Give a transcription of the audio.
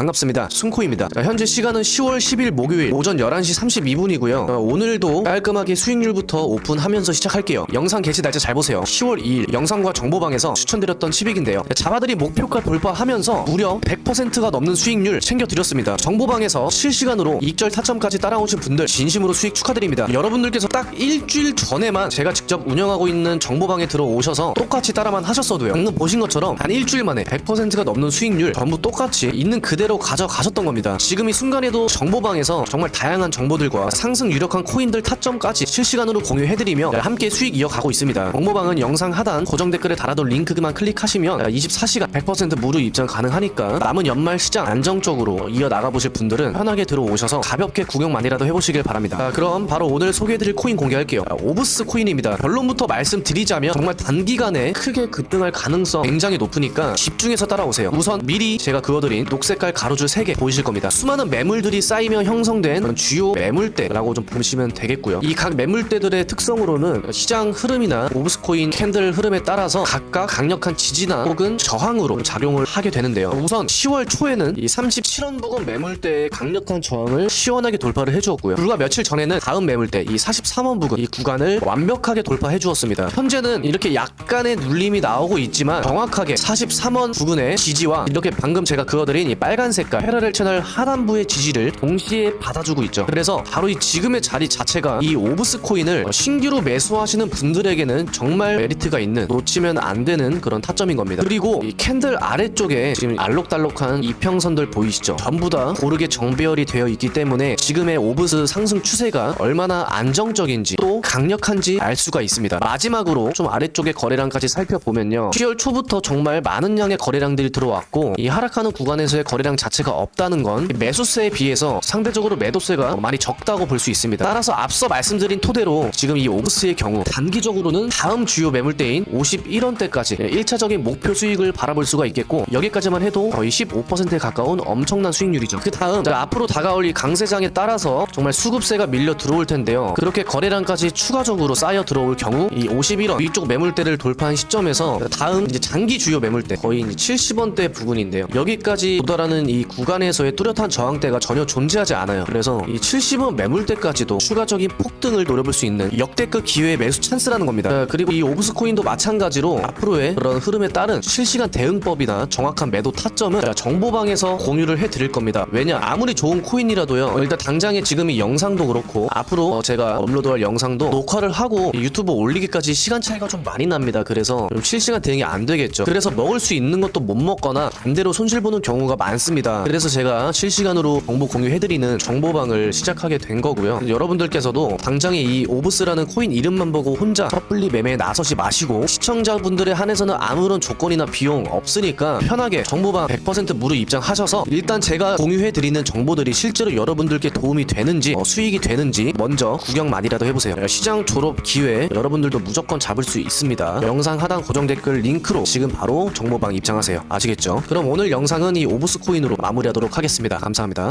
반갑습니다. 순코입니다. 자, 현재 시간은 10월 10일 목요일 오전 11시 32분이고요. 오늘도 깔끔하게 수익률부터 오픈하면서 시작할게요. 영상 게시 날짜 잘 보세요. 10월 2일 영상과 정보방에서 추천드렸던 10익인데요. 자바들이 목표가 돌파하면서 무려 100%가 넘는 수익률 챙겨드렸습니다. 정보방에서 실시간으로 익절 타점까지 따라오신 분들 진심으로 수익 축하드립니다. 여러분들께서 딱 일주일 전에만 제가 직접 운영하고 있는 정보방에 들어오셔서 똑같이 따라만 하셨어도요. 방금 보신 것처럼 단 일주일 만에 100%가 넘는 수익률 전부 똑같이 있는 그대로 가져가셨던 겁니다. 지금 이 순간에도 정보방에서 정말 다양한 정보들과 상승 유력한 코인들 타점까지 실시간으로 공유해드리며 함께 수익 이어가고 있습니다. 정보방은 영상 하단 고정 댓글에 달아둔 링크만 클릭하시면 24시간 100% 무료 입장 가능하니까 남은 연말 시장 안정적으로 이어나가 보실 분들은 편하게 들어오셔서 가볍게 구경만이라도 해보시길 바랍니다. 자, 그럼 바로 오늘 소개해드릴 코인 공개할게요. 자, 오브스 코인입니다. 결론부터 말씀드리자면 정말 단기간에 크게 급등할 가능성 굉장히 높으니까 집중해서 따라오세요. 우선 미리 제가 그어드린 녹색깔 가로줄 3개 보이실 겁니다. 수많은 매물들이 쌓이며 형성된 그런 주요 매물대라고 좀 보시면 되겠고요. 이 각 매물대들의 특성으로는 시장 흐름이나 오브스 코인 캔들 흐름에 따라서 각각 강력한 지지나 혹은 저항으로 작용을 하게 되는데요. 우선 10월 초에는 이 37원 부근 매물대의 강력한 저항을 시원하게 돌파를 해주었고요. 불과 며칠 전에는 다음 매물대 이 43원 부근 이 구간을 완벽하게 돌파해 주었습니다. 현재는 이렇게 약간의 눌림이 나오고 있지만 정확하게 43원 부근의 지지와 이렇게 방금 제가 그어드린 이 빨간 색깔 패러렐 채널 하단부의 지지를 동시에 받아주고 있죠. 그래서 바로 이 지금의 자리 자체가 이 오브스 코인을 신규로 매수하시는 분들에게는 정말 메리트가 있는 놓치면 안 되는 그런 타점인 겁니다. 그리고 이 캔들 아래쪽에 지금 알록달록한 이평선들 보이시죠? 전부 다 고르게 정배열이 되어 있기 때문에 지금의 오브스 상승 추세가 얼마나 안정적인지 또 강력한지 알 수가 있습니다. 마지막으로 좀 아래쪽의 거래량까지 살펴보면요. 10월 초부터 정말 많은 양의 거래량들이 들어왔고 이 하락하는 구간에서의 거래량 자체가 없다는 건이 매수세에 비해서 상대적으로 매도세가 많이 적다고 볼 수 있습니다. 따라서 앞서 말씀드린 토대로 지금 이 오브스의 경우 단기적으로는 다음 주요 매물대인 51원대까지 1차적인 목표 수익을 바라볼 수가 있겠고 여기까지만 해도 거의 15%에 가까운 엄청난 수익률이죠. 그 다음 앞으로 다가올 이 강세장에 따라서 정말 수급세가 밀려 들어올 텐데요. 그렇게 거래량까지 추가적으로 쌓여 들어올 경우 이 51원 위쪽 매물대를 돌파한 시점에서 다음 이제 장기 주요 매물대 거의 이제 70원대 부근인데요. 여기까지 도달하는 이 구간에서의 뚜렷한 저항대가 전혀 존재하지 않아요. 그래서 이 70원 매물대까지도 추가적인 폭등을 노려볼 수 있는 역대급 기회의 매수 찬스라는 겁니다. 자, 그리고 이 오브스 코인도 마찬가지로 앞으로의 그런 흐름에 따른 실시간 대응법이나 정확한 매도 타점은 정보방에서 공유를 해드릴 겁니다. 왜냐 아무리 좋은 코인이라도요. 일단 당장에 지금 이 영상도 그렇고 앞으로 어, 제가 업로드할 영상도 녹화를 하고 유튜브 올리기까지 시간 차이가 좀 많이 납니다. 그래서 좀 실시간 대응이 안 되겠죠. 그래서 먹을 수 있는 것도 못 먹거나 반대로 손실 보는 경우가 많습니다. 그래서 제가 실시간으로 정보 공유해드리는 정보방을 시작하게 된 거고요. 여러분들께서도 당장에 이 오브스라는 코인 이름만 보고 혼자 섣불리 매매에 나서지 마시고 시청자분들에 한해서는 아무런 조건이나 비용 없으니까 편하게 정보방 100% 무료 입장하셔서 일단 제가 공유해드리는 정보들이 실제로 여러분들께 도움이 되는지 어, 수익이 되는지 먼저 구경만이라도 해보세요. 시장 졸업 기회 여러분들도 무조건 잡을 수 있습니다. 영상 하단 고정 댓글 링크로 지금 바로 정보방 입장하세요. 아시겠죠? 그럼 오늘 영상은 이 오브스 코인으로 마무리하도록 하겠습니다. 감사합니다.